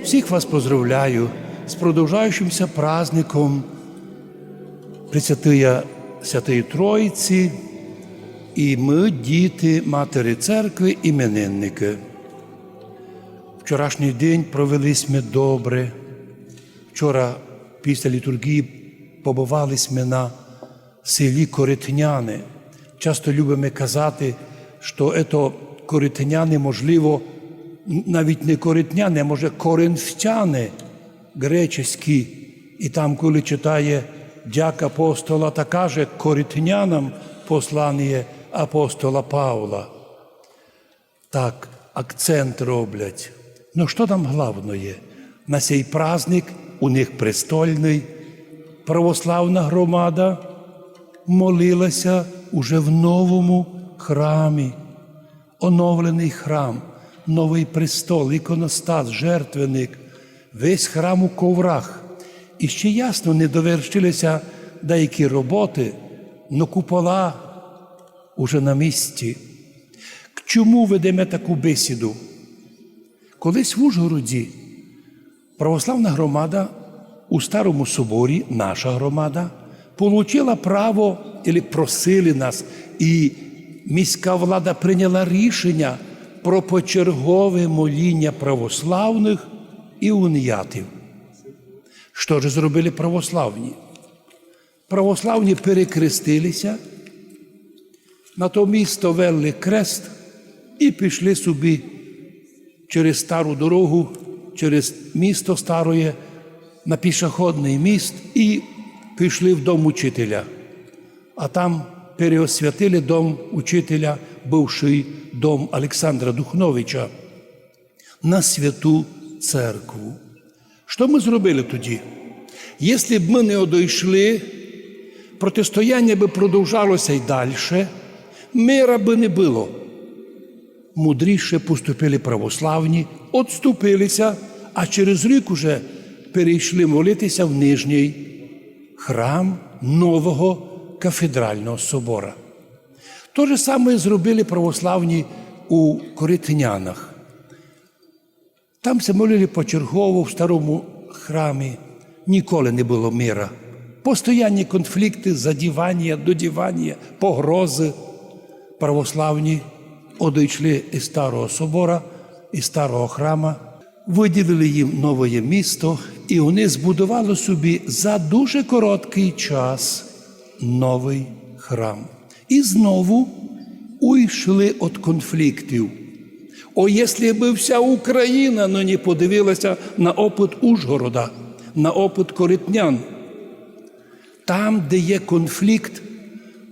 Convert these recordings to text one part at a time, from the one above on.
Всіх вас поздравляю з продовжаючимся праздником Пресвятия Святої Троїці. І ми, діти Матері Церкви, іменинники. Вчорашній день провелись ми добре. Вчора після літургії побувались ми на селі Коритняни. Часто любимо казати, що це коритняни, можливо, навіть не коритняни, а може коринфтяни греческі. І там, коли читає дяк апостола, та каже коритнянам послання апостола Павла. Так, акцент роблять. Ну що там головне? На цей праздник у них престольний, православна громада молилася уже в новому храмі. Оновлений храм, новий престол, іконостас, жертвенник, весь храм у коврах. І ще ясно не довершилися деякі роботи, но купола уже на місці. К чому ведемо таку бесіду? Колись в Ужгороді православна громада у Старому соборі, наша громада, получила право, і просили нас, і міська влада прийняла рішення про почергове моління православних і уніятів. Що ж зробили православні? Православні перекрестилися, на то місто вели крест і пішли собі через стару дорогу, через місто староє, на пішохідний міст і пішли в дом учителя. А там переосвятили дом учителя, бивший дом Олександра Духновича, на святу церкву. Що ми зробили тоді? Якщо б ми не одійшли, протистояння би продовжалося й далі, мира би не було. Мудріше поступили православні, відступилися, а через рік уже перейшли молитися в нижній храм нового кафедрального собора. То же саме зробили православні у Коритнянах. Там се молили почергово в старому храмі, ніколи не було мира. Постоянні конфлікти, задівання, додівання, погрози. Православні одійшли із старого собора, із старого храма, виділили їм нове місто, і вони збудували собі за дуже короткий час новий храм. І знову уйшли від конфліктів. О, якщо б вся Україна не подивилася на опит Ужгорода, на опит коритнян, там, де є конфлікт,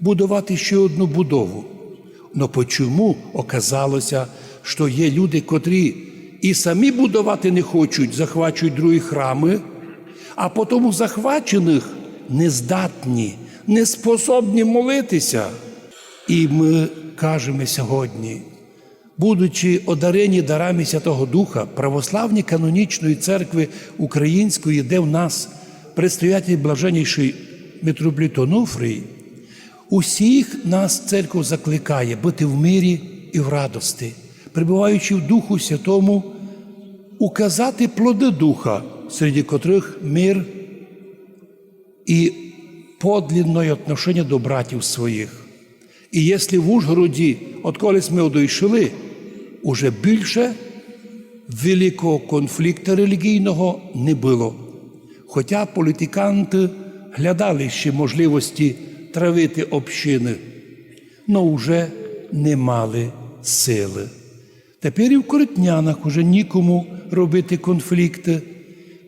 будувати ще одну будову. Но почому оказалося, що є люди, котрі і самі будувати не хочуть, захвачують другі храми, а потім захвачених нездатні, не способні молитися. І ми кажемо сьогодні, будучи одарені дарами Святого Духа, православні канонічної церкви Української, де в нас предстоятель блаженніший митрополит Онуфрій, усіх нас церква закликає бути в мирі і в радості, прибуваючи в Духу Святому, указати плоди Духа, серед котрих мир і подлинне отношення до братів своїх. І якщо в Ужгороді, от колись ми одійшли, уже більше великого конфлікту релігійного не було. Хоча політиканти глядали ще можливості травити общини, але вже не мали сили. Тепер і в Коритнянах уже нікому робити конфлікти.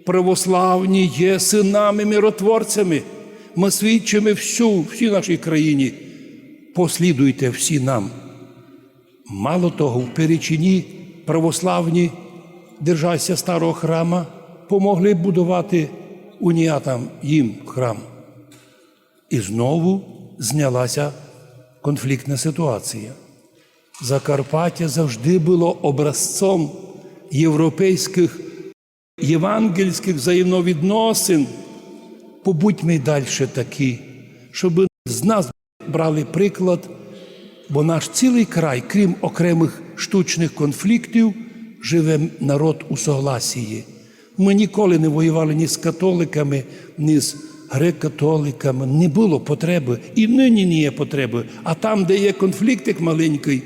Православні є синами миротворцями. Ми свідчимо всю, всій нашій країні. Послідуйте всі нам. Мало того, в Перечині православні, держася старого храма, помогли будувати уніатам їм храм. І знову знялася конфліктна ситуація. Закарпаття завжди було образцом європейських євангельських взаємовідносин. Побудьмо й далі такі, щоб з нас брали приклад, бо наш цілий край, крім окремих штучних конфліктів, живе народ у согласії. Ми ніколи не воювали ні з католиками, ні з греко-католиками. Не було потреби. І нині не є потреби. А там, де є конфліктик маленький,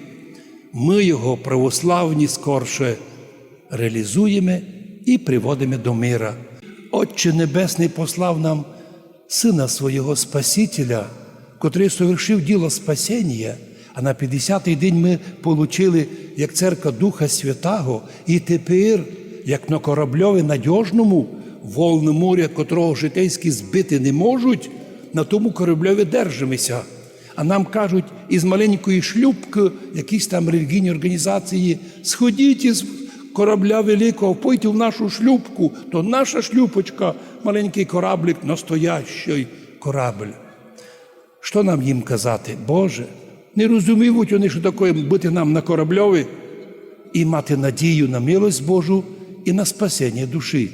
ми його православні скорше реалізуємо і приводимо до мира. Отче Небесний послав нам Сина свого Спасителя, котрий совершив діло спасіння, а на 50-й день ми отримали як церква Духа Святого, і тепер, як на корабльові надіжному, волне море, котрого житейські збити не можуть, на тому корабльові держимося. А нам кажуть, із маленької шлюбки, якісь там релігійні організації, сходіть із корабля великого, пойте в нашу шлюбку, то наша шлюпочка, маленький кораблик, настоящий корабль. Що нам їм казати? Боже, не розуміють вони, що таке бути нам на корабльові і мати надію на милость Божу і на спасіння душі.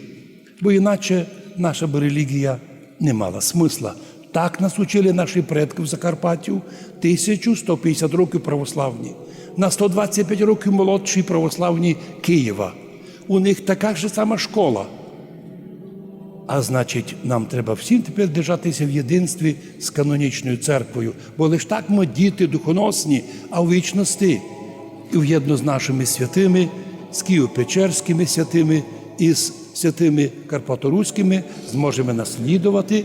Бо іначе наша б релігія не мала смисла. Так нас учили наші предки в Закарпаттю 1150 років православні, на 125 років молодші православні Києва. У них така ж сама школа. А значить, нам треба всім тепер держатися в єдинстві з канонічною церквою, бо лиш так ми діти духоносні, а у вічності і в'єдно з нашими святими, з Києво-Печерськими святими і з святими Карпаторуськими зможемо наслідувати